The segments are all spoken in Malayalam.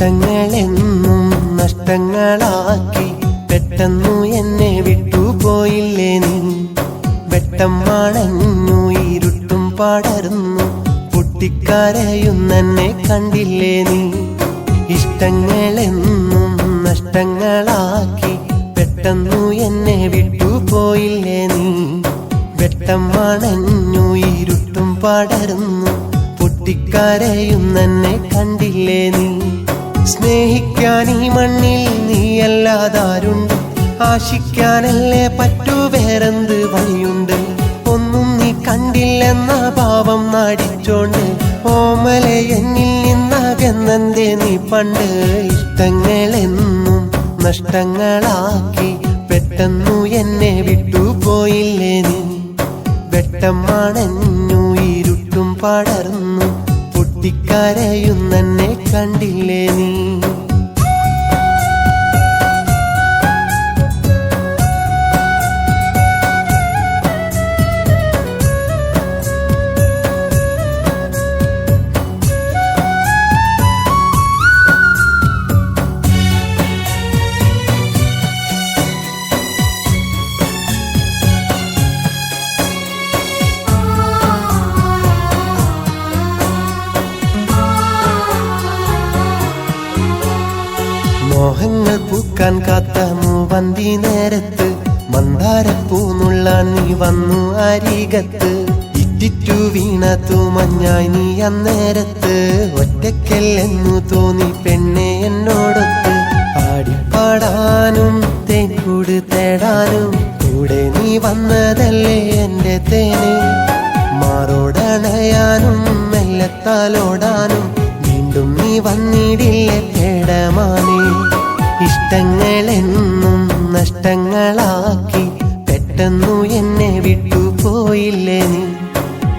ഇഷ്ടങ്ങളെന്നും നഷ്ടങ്ങളാക്കി പെട്ടെന്നു എന്നെ വിട്ടുപോയില്ലേ നീ? വെട്ടം മണഞ്ഞു ഇരുട്ടും പടർന്നു പൊട്ടിക്കരയുന്നെന്നെ കണ്ടില്ലേ നീ? ഇഷ്ടങ്ങളെന്നും നഷ്ടങ്ങളാക്കി പെട്ടെന്നു എന്നെ വിട്ടുപോയില്ലേ നീ? വെട്ടം മണഞ്ഞു ഇരുട്ടും പടർന്നു പൊട്ടിക്കരയുന്നെന്നെ കണ്ടില്ലേ നീ? സ്നേഹിക്കാൻ ഈ മണ്ണിൽ നീയല്ലാതാരുണ്ട് ആശിക്കാനല്ലേ പറ്റൂ വേറെന്ത് വഴിയുണ്ട്? ഒന്നും നീ കണ്ടില്ലെന്ന ഭാവം നടിച്ചോണ്ട്. ഓമലെ എന്നിൽ നിന്നകന്നെന്തേ നീ പണ്ട്? ഇഷ്ടങ്ങളെന്നും നഷ്ടങ്ങളാക്കി പെട്ടെന്നു എന്നെ വിട്ടുപോയില്ലേ നീ? വെട്ടം മണഞ്ഞു ഇരുട്ടും പടർന്നു പൊട്ടിക്കരയുന്നെന്നെ കണ്ടില്ലേ നീ? മോഹങ്ങൾ പൂക്കാൻ കാത്ത മൂവന്തി നേരത്ത് മന്ദാരപ്പൂന്നുള്ളാൻ നീ വന്നു അരികത്ത്. ഇറ്റിറ്റു വീണ മഞ്ഞായി നീ അന്നേരത്ത്. ഒറ്റയ്ക്കല്ലെന്നു തോന്നി പെണ്ണെ എന്നോടൊത്ത്. ആടിപ്പാടാനും തേൻകൂട് തേടാനും കൂടെ നീ വന്നതല്ലേ എന്റെ തേന്. മാറോടണയാനും മെല്ലത്താലോടാനും വീണ്ടും നീ വന്നിടില്ലേ ഇഷ്ടങ്ങളെന്നും നഷ്ടങ്ങളാക്കി പെട്ടെന്നു എന്നെ വിട്ടുപോയില്ലേ നീ?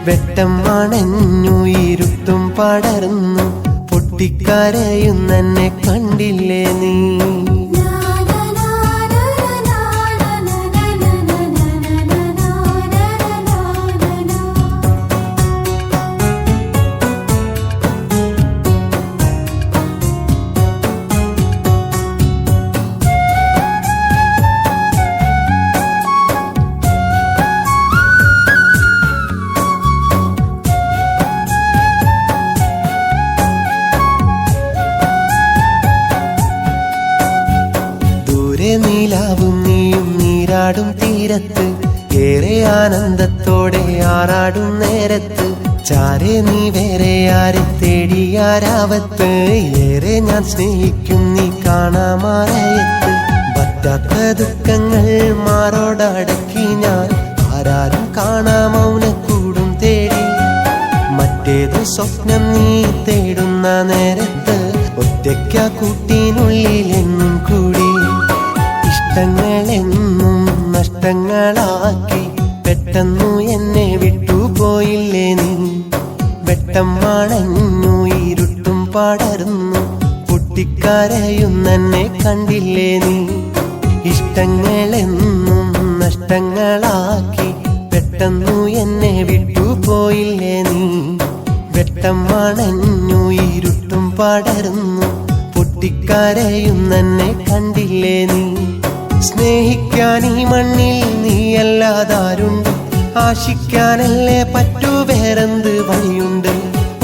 വെട്ടം മണഞ്ഞു ഇരുട്ടും പടർന്നു പൊട്ടിക്കരയുന്നെന്നെ കണ്ടില്ലേ നീ? നീലാവും നീയും നീരാടും തീരത്ത്. ഏറെ ആനന്ദത്തോടെ ആറാടും നേരത്ത്. ചാരെ നീ വേറെ ആരെ തേടിയാരാവത്ത് ഏറെ ഞാൻ സ്നേഹിക്കും നീ കാണാമാറയത്ത് പറ്റാത്ത ദുഃഖങ്ങൾ മാറോടടക്കി ഞാൻ. ആരാരും കാണാ മൗനക്കൂടും തേടി. മറ്റേത് സ്വപ്നം നീ തേടുന്ന നേരത്ത്. ഒറ്റയ്ക്ക കൂട്ടിനുള്ളിൽ എന്നും കൂടി ഇഷ്ടങ്ങളെന്നും നഷ്ടങ്ങളാക്കി പെട്ടെന്നു എന്നെ വിട്ടുപോയില്ലേ നീ? വെട്ടം മണഞ്ഞു ഇരുട്ടും പടർന്നു പൊട്ടിക്കരയുന്നെന്നെ കണ്ടില്ലേ നീ? ഇഷ്ടങ്ങളെന്നും നഷ്ടങ്ങളാക്കി പെട്ടെന്നു എന്നെ വിട്ടുപോയില്ലേ നീ? വെട്ടം മണഞ്ഞു ഇരുട്ടും പടർന്നു പൊട്ടിക്കരയുന്നെന്നെ കണ്ടില്ലേ നീ? സ്നേഹിക്കാൻ ഈ മണ്ണിൽ നീയല്ലാതാരുണ്ട്. ആശിക്കാനല്ലേ പറ്റൂ വേറെന്ത് വഴിയുണ്ട്.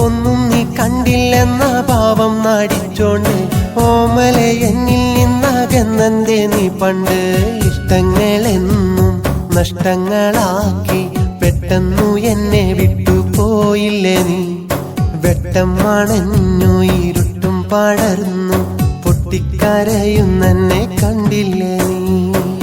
ഒന്നും നീ കണ്ടില്ലെന്ന ഭാവം നടിച്ചോണ്ട്. ഓമലെ എന്നിൽ നിന്നകന്നെന്തേ നീ പണ്ട്. ഇഷ്ടങ്ങളെന്നും നഷ്ടങ്ങളാക്കി പെട്ടെന്നു എന്നെ വിട്ടുപോയില്ലേ നീ? വെട്ടം മണഞ്ഞു ഇരുട്ടും പടർന്നു. പൊട്ടിക്കരയുന്നെന്നെ കണ്ടില്ലേ നീ?